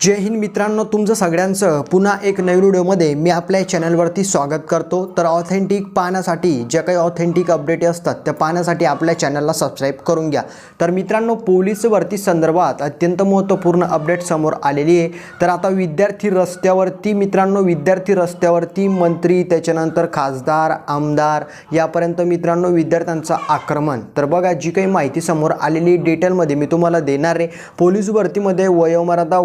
जय हिंद मित्रांनो तुमचं सगळ्यांचं पुन्हा एक नवीन व्हिडिओमध्ये मी आपल्या चॅनलवरती स्वागत करतो. तर ऑथेंटिक पाहण्यासाठी ज्या काही ऑथेंटिक अपडेट असतात त्या पाहण्यासाठी आपल्या चॅनलला सबस्क्राईब करून घ्या. तर मित्रांनो पोलीस भरती संदर्भात अत्यंत महत्त्वपूर्ण अपडेट समोर आलेली आहे. तर आता विद्यार्थी रस्त्यावरती मित्रांनो विद्यार्थी रस्त्यावरती मंत्री त्याच्यानंतर खासदार आमदार यापर्यंत मित्रांनो विद्यार्थ्यांचं आक्रमण. तर बघा जी काही माहिती समोर आलेली डिटेलमध्ये मी तुम्हाला देणार आहे. पोलीस भरतीमध्ये वयोमर्यादा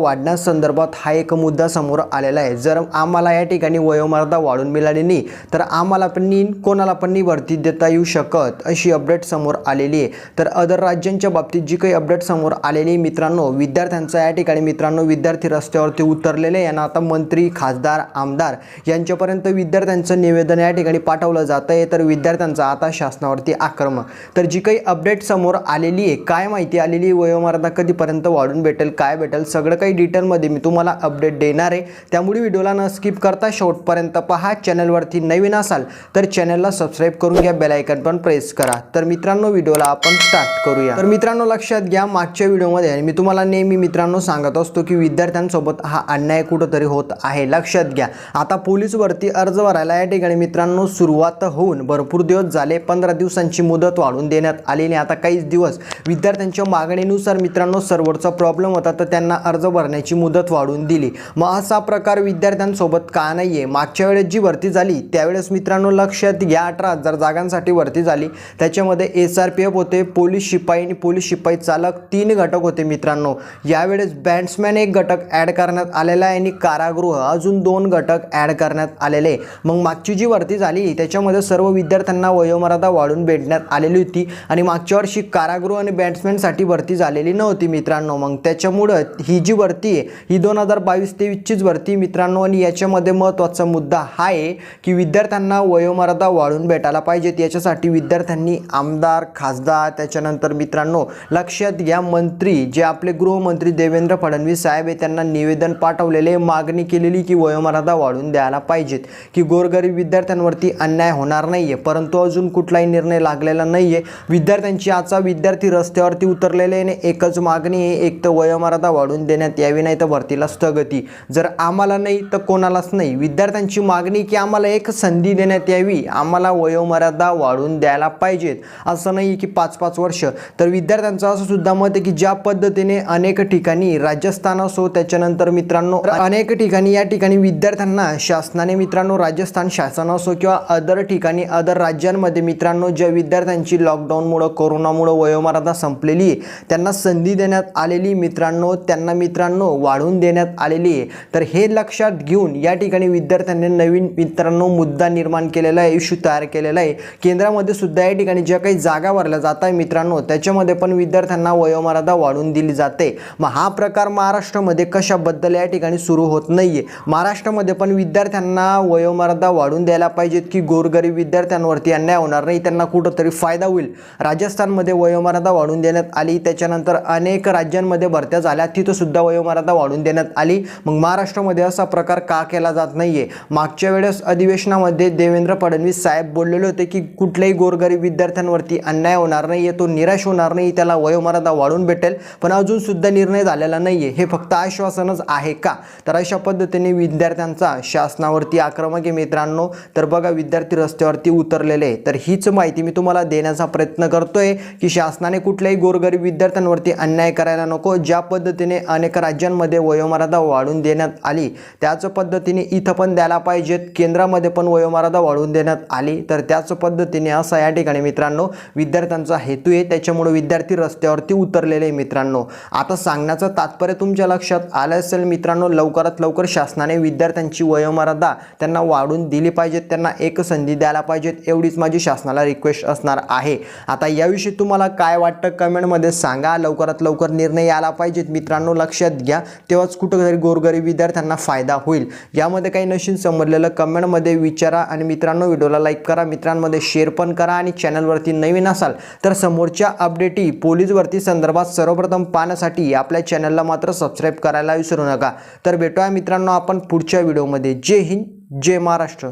संदर्भात हा एक मुद्दा समोर आलेला आहे. जर आम्हाला या ठिकाणी वयोमर्यादा वाढून मिळाली नाही तर आम्हाला पण कोणाला पण वरती भरती देता येऊ शकत अशी अपडेट समोर आलेली आहे. तर अदर राज्यांच्या बाबतीत जी काही अपडेट समोर आलेली आहे मित्रांनो विद्यार्थ्यांचा या ठिकाणी मित्रांनो विद्यार्थी रस्त्यावरती उतरलेले आहे. यांना आता मंत्री खासदार आमदार यांच्यापर्यंत विद्यार्थ्यांचं निवेदन या ठिकाणी पाठवलं जातं आहे. तर विद्यार्थ्यांचा आता शासनावरती आक्रमक तर जी काही अपडेट समोर आलेली आहे काय माहिती आलेली आहे वयोमर्यादा कधीपर्यंत वाढून भेटेल काय भेटेल सगळं काही मध्ये मी तुम्हाला अपडेट देणार आहे. त्यामुळे व्हिडिओला न स्किप करता शेवटपर्यंत पहा. चॅनलवरती नवीन असाल तर चॅनलला सबस्क्राईब करून घ्या. बेलायकन पण प्रेस करा. तर मित्रांनो व्हिडिओला आपण स्टार्ट करूया. तर मित्रांनो लक्षात घ्या मागच्या व्हिडिओमध्ये आणि मी तुम्हाला नेहमी मित्रांनो सांगत असतो की विद्यार्थ्यांसोबत हा अन्याय कुठंतरी होत आहे. लक्षात घ्या. आता पोलीसवरती अर्ज भरायला या ठिकाणी मित्रांनो सुरुवात होऊन भरपूर दिवस झाले. पंधरा दिवसांची मुदत वाढवून देण्यात आलेली आहे. आता काहीच दिवस विद्यार्थ्यांच्या मागणीनुसार मित्रांनो सर्व्हरचा प्रॉब्लेम होता. तर त्यांना अर्ज भरण्याची मुदत वाढवून दिली. मग असा प्रकार विद्यार्थ्यांसोबत का नाही आहे मागच्या वेळेस जी भरती झाली त्यावेळेस मित्रांनो लक्षात घ्या अठरा हजार जागांसाठी भरती झाली. त्याच्यामध्ये एस आर पी एफ होते पोलीस शिपाई आणि पोलीस शिपाई चालक तीन घटक होते मित्रांनो. यावेळेस बॅट्समॅन एक घटक ॲड करण्यात आलेला आहे आणि कारागृह अजून दोन घटक ॲड करण्यात आलेले आहे. मग मागची जी भरती झाली त्याच्यामध्ये सर्व विद्यार्थ्यांना वयोमर्यादा वाढून भेटण्यात आलेली होती आणि मागच्या वर्षी कारागृह आणि बॅट्समॅनसाठी भरती झालेली नव्हती मित्रांनो. मग त्याच्यामुळं ही जी भरती आहे ही दोन हजार बावीस तेवीसचीच भरती मित्रांनो आणि याच्यामध्ये महत्त्वाचा मुद्दा हा आहे की विद्यार्थ्यांना वयोमर्यादा वाढून भेटायला पाहिजेत. याच्यासाठी विद्यार्थ्यांनी आमदार खासदार त्याच्यानंतर मित्रांनो लक्षात घ्या मंत्री जे आपले गृहमंत्री देवेंद्र फडणवीस साहेब आहे त्यांना निवेदन पाठवलेले मागणी केलेली की वयोमर्यादा वाढून द्यायला पाहिजेत. की गोरगरीब विद्यार्थ्यांवरती अन्याय होणार नाही आहे परंतु अजून कुठलाही निर्णय लागलेला नाही आहे विद्यार्थ्यांची आजचा विद्यार्थी रस्त्यावरती उतरलेले आणि एकच मागणी आहे एक तर वयोमर्यादा वाढून देण्यात यावी नाही तर भरतीला स्थगती जर आम्हाला नाही तर कोणालाच नाही. विद्यार्थ्यांची मागणी की आम्हाला एक संधी देण्यात यावी. आम्हाला वयोमर्यादा वाढून द्यायला पाहिजेत. असं नाही की पाच पाच वर्ष. तर विद्यार्थ्यांचं असं सुद्धा मत आहे की ज्या पद्धतीने अनेक ठिकाणी राजस्थान असो त्याच्यानंतर मित्रांनो अनेक ठिकाणी या ठिकाणी विद्यार्थ्यांना शासनाने मित्रांनो राजस्थान शासन असो किंवा अदर ठिकाणी अदर राज्यांमध्ये मित्रांनो ज्या विद्यार्थ्यांची लॉकडाऊनमुळं कोरोनामुळं वयोमर्यादा संपलेली त्यांना संधी देण्यात आलेली मित्रांनो त्यांना मित्रांनो वाढवून देण्यात आलेली आहे. तर हे लक्षात घेऊन या ठिकाणी विद्यार्थ्यांनी नवीन मित्रांनो मुद्दा निर्माण केलेला आहे इश्यू तयार केलेला आहे. केंद्रामध्ये सुद्धा या ठिकाणी ज्या काही जागा भरल्या जात आहे मित्रांनो त्याच्यामध्ये पण विद्यार्थ्यांना वयोमर्यादा वाढवून दिली जाते. मग हा प्रकार महाराष्ट्रामध्ये कशाबद्दल या ठिकाणी सुरू होत नाही आहे महाराष्ट्रामध्ये पण विद्यार्थ्यांना वयोमर्यादा वाढून द्यायला पाहिजेत की गोरगरीब विद्यार्थ्यांवरती अन्याय होणार नाही त्यांना कुठंतरी फायदा होईल. राजस्थानमध्ये वयोमर्यादा वाढून देण्यात आली त्याच्यानंतर अनेक राज्यांमध्ये भरत्या झाल्या तिथं सुद्धा वयोमर्यादा वाढून देण्यात आली. मग महाराष्ट्रामध्ये असा प्रकार का केला जात नाही आहे मागच्या वेळेस अधिवेशनामध्ये देवेंद्र फडणवीस साहेब बोललेले होते की कुठल्याही गोरगरीब विद्यार्थ्यांवरती अन्याय होणार नाही आहे तो निराश होणार नाही त्याला वयोमर्यादा वाढून भेटेल पण अजून सुद्धा निर्णय झालेला नाही आहे हे फक्त आश्वासनच आहे का? तर अशा पद्धतीने विद्यार्थ्यांचा शासनावरती आक्रमक आहे मित्रांनो. तर बघा विद्यार्थी रस्त्यावरती उतरलेले आहे तर हीच माहिती मी तुम्हाला देण्याचा प्रयत्न करतोय की शासनाने कुठल्याही गोरगरीब विद्यार्थ्यांवरती अन्याय करायला नको. ज्या पद्धतीने अनेक राज्यांमध्ये वयोमर्यादा वाढून देण्यात आली. त्याच पद्धतीने इथं पण द्यायला पाहिजेत. केंद्रामध्ये पण वयोमर्यादा वाढवून देण्यात आली. तर त्याच पद्धतीने असा या ठिकाणी मित्रांनो विद्यार्थ्यांचा हेतू आहे. त्याच्यामुळे विद्यार्थी रस्त्यावरती उतरलेले आहे मित्रांनो. आता सांगण्याचं तात्पर्य तुमच्या लक्षात आलं असेल मित्रांनो लवकरात लवकर शासनाने विद्यार्थ्यांची वयोमर्यादा त्यांना वाढून दिली पाहिजेत त्यांना एक संधी द्यायला पाहिजेत. एवढीच माझी शासनाला रिक्वेस्ट असणार आहे. आता याविषयी तुम्हाला काय वाटतं? कमेंटमध्ये सांगा. लवकरात लवकर निर्णय यायला पाहिजेत मित्रांनो. लक्षात घ्या. तेव्हाच कुठंतरी गोरगरीब विद्यार्थ्यांना फायदा होईल. यामध्ये काही नशीन समजलेलं कमेंटमध्ये विचारा आणि मित्रांनो व्हिडिओला लाईक करा मित्रांमध्ये शेअर पण करा आणि चॅनलवरती नवीन असाल तर समोरच्या अपडेटी पोलीस भरती संदर्भात सर्वप्रथम पाहण्यासाठी आपल्या चॅनलला मात्र सबस्क्राईब करायला विसरू नका. तर भेटूया मित्रांनो आपण पुढच्या व्हिडिओमध्ये. जय हिंद जय महाराष्ट्र.